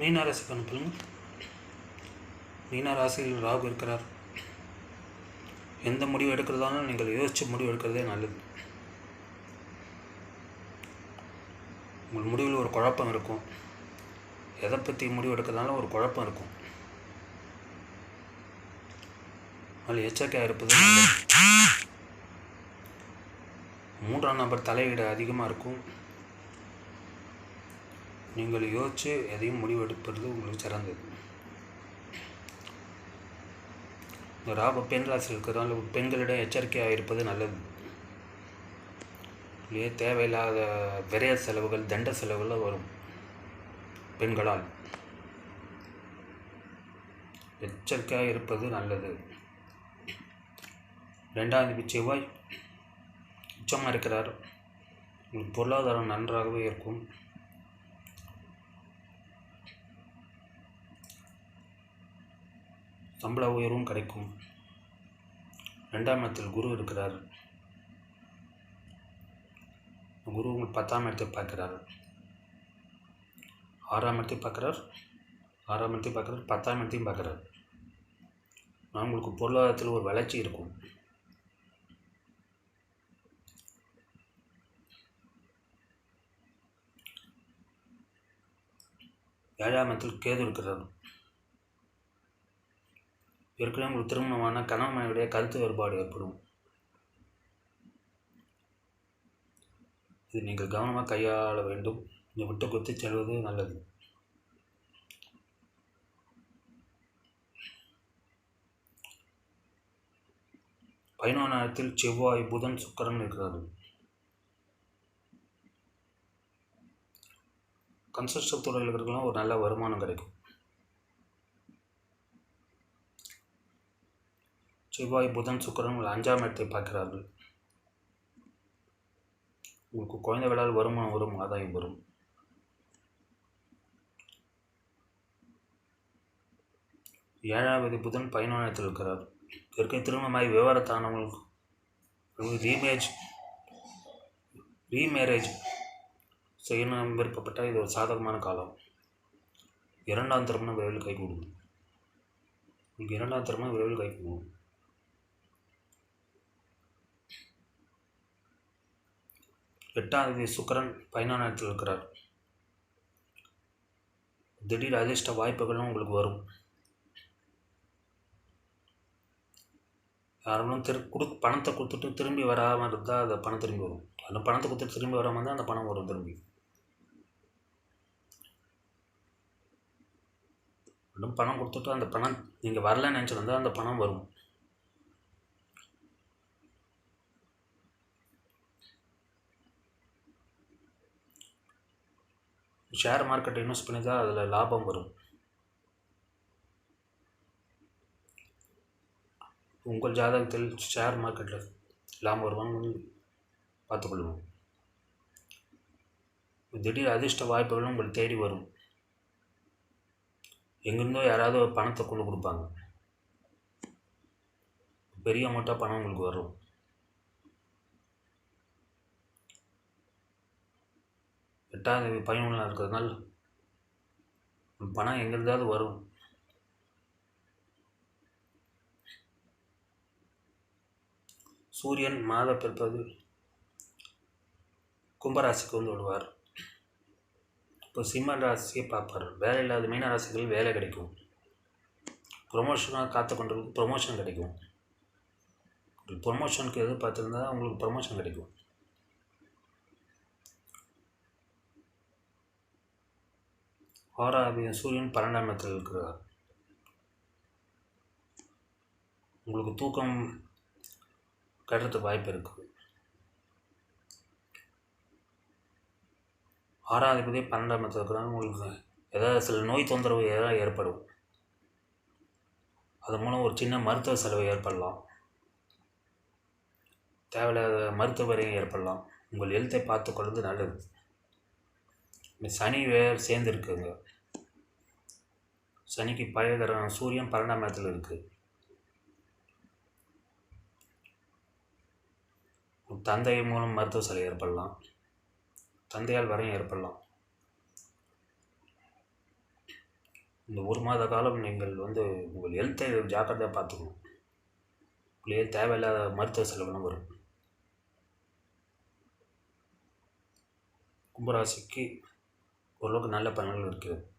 மீன ராசிக்கு அனுப்பலுங்க மீன ராகு இருக்கிறார். எந்த முடிவு எடுக்கிறதாலும் நீங்கள் யோசித்து முடிவு எடுக்கிறதே நல்லது. உங்கள் முடிவில் ஒரு குழப்பம் இருக்கும். எதை பற்றி முடிவு எடுக்கிறதாலும் ஒரு குழப்பம் இருக்கும். அதில் எச்சரிக்கையாக இருப்பது நல்லது. மூன்றாம் நபர் தலையீடு அதிகமாக இருக்கும். நீங்கள் யோசித்து எதையும் முடிவெடுப்பது உங்களுக்கு சிறந்தது. இந்த ராப பெண் ராசி இருக்கிறதால பெண்களிடம் எச்சரிக்கையாக இருப்பது நல்லது. இல்லையே தேவையில்லாத விரைய செலவுகள் தண்ட செலவுகள் வரும் பெண்களால். எச்சரிக்கையாக இருப்பது நல்லது. ரெண்டாம் தேதி செவ்வாய் உச்சமாக இருக்கிறார். உங்களுக்கு பொருளாதாரம் நன்றாகவே இருக்கும். சம்பள உயர்வும் கிடைக்கும். ரெண்டாம் இடத்தில் குரு இருக்கிறார். குரு உங்கள் பத்தாம் இடத்தை பார்க்கிறார். ஆறாம் இடத்தை பார்க்குறார். ஆறாம் இடத்தையும் பார்க்குறார். பத்தாம் இடத்தையும் பார்க்குறார். நான் உங்களுக்கு பொருளாதாரத்தில் ஒரு வளர்ச்சி இருக்கும். ஏழாம் இடத்தில் கேது இருக்கிறார். ஏற்கனவே உங்களுக்கு திருமணமான கணவன் மனைவிடைய கருத்து வேறுபாடு ஏற்படும். இது நீங்கள் கவனமாக கையாள வேண்டும். இந்த விட்டு கொடுத்து செல்வது நல்லது. பதினொன்றாயிரத்தில் செவ்வாய் புதன் சுக்கரன் இருக்கிறார்கள். கன்ஸ்ட்ரக்ஷன் துறையில் இருக்கிறவங்களும் ஒரு நல்ல வருமானம் கிடைக்கும். செவ்வாய் புதன் சுக்கரன் உங்கள் அஞ்சாம் இடத்தை பார்க்கிறார்கள். உங்களுக்கு குழந்தைகளால் வருமானம் வரும் ஆதாயம் வரும். ஏழாவது புதன் பதினொன்றாயிரத்தில் இருக்கிறார். ஏற்கனவே திருமணமாகி விவரத்தானவங்களுக்கு ரீமேஜ் ரீமேரேஜ் செய்யணும் விருப்பப்பட்டால் இது ஒரு சாதகமான காலம். இரண்டாம் திருமணம் விரைவில் கை கொடுக்கும் உங்களுக்கு இரண்டாம் திருமணம் விரைவில் கை எட்டாம் தேதி சுக்கரன் பதினாறாயிரத்தில் இருக்கிறார். திடீர் அதிர்ஷ்ட வாய்ப்புகளும் உங்களுக்கு வரும். யாரும் திரு கொடு பணத்தை கொடுத்துட்டு திரும்பி வராமல் இருந்தால் அந்த பணம் திரும்பி வரும். அந்த பணத்தை கொடுத்துட்டு திரும்பி வராமல் இருந்தால் அந்த பணம் வரும் திரும்பி. இன்னும் பணம் கொடுத்துட்டு அந்த பணம் நீங்கள் வரலன்னு நினச்சிருந்தா அந்த பணம் வரும். ஷேர் மார்க்கெட்டை இன்வெஸ்ட் பண்ணி தான் அதில் லாபம் வரும். உங்கள் ஜாதகத்தில் ஷேர் மார்க்கெட்டில் லாபம் வருவான்னு பார்த்துக்கொள்வோம். திடீர் அதிர்ஷ்ட வாய்ப்புகளும் உங்களை தேடி வரும். எங்கேருந்தோ யாராவது பணத்தை கொண்டு கொடுப்பாங்க. பெரிய அமௌண்ட்டாக பணம் உங்களுக்கு வரும். எட்டாம் தேதி பதினொன்றில் இருக்கிறதுனால பணம் எங்கிருந்தாவது வரும். சூரியன் மாத பிற்பது கும்பராசிக்கு வந்து விடுவார். இப்போ சிம்ம ராசியை பார்ப்பார். வேலை இல்லாத மீன ராசிகள் வேலை கிடைக்கும். ப்ரொமோஷனாக காத்து கொண்டிருக்கு ப்ரொமோஷன் கிடைக்கும். ப்ரொமோஷனுக்கு எதிர்பார்த்துருந்தா உங்களுக்கு ப்ரொமோஷன் கிடைக்கும். ஆறாவது சூரியன் பன்னெண்டாம் இடத்தில் இருக்கிறார். உங்களுக்கு தூக்கம் கட்டுறதுக்கு வாய்ப்பு இருக்குது. ஆறாவது பதிவு பன்னெண்டாம் இடத்துல இருக்கிறாங்க உங்களுக்கு ஏதாவது சில நோய் தொந்தரவு ஏதாவது ஏற்படும். அது மூலம் ஒரு சின்ன மருத்துவ செலவு ஏற்படலாம். தேவையில்லாத மருத்துவ வரையும் ஏற்படலாம். உங்கள் எழுத்தை பார்த்துக்கொள்வது நல்லது. சனி வேறு சேர்ந்து இருக்குங்க. சனிக்கு பழைய கிரகம் சூரியன் பன்னெண்டாம் இடத்துல இருக்குது தந்தை மூலம் மருத்துவ செலவு ஏற்படலாம். தந்தையால் வரையும் ஏற்படலாம். இந்த ஒரு மாத காலம் நீங்கள் வந்து உங்கள் ஹெல்த்தை ஜாக்கிரதையாக பார்த்துக்கணும். உங்களுக்கு தேவையில்லாத மருத்துவ செலவுலாம் வரும். கும்பராசிக்கு ஓரளவுக்கு நல்ல பலன்கள் இருக்கிறது.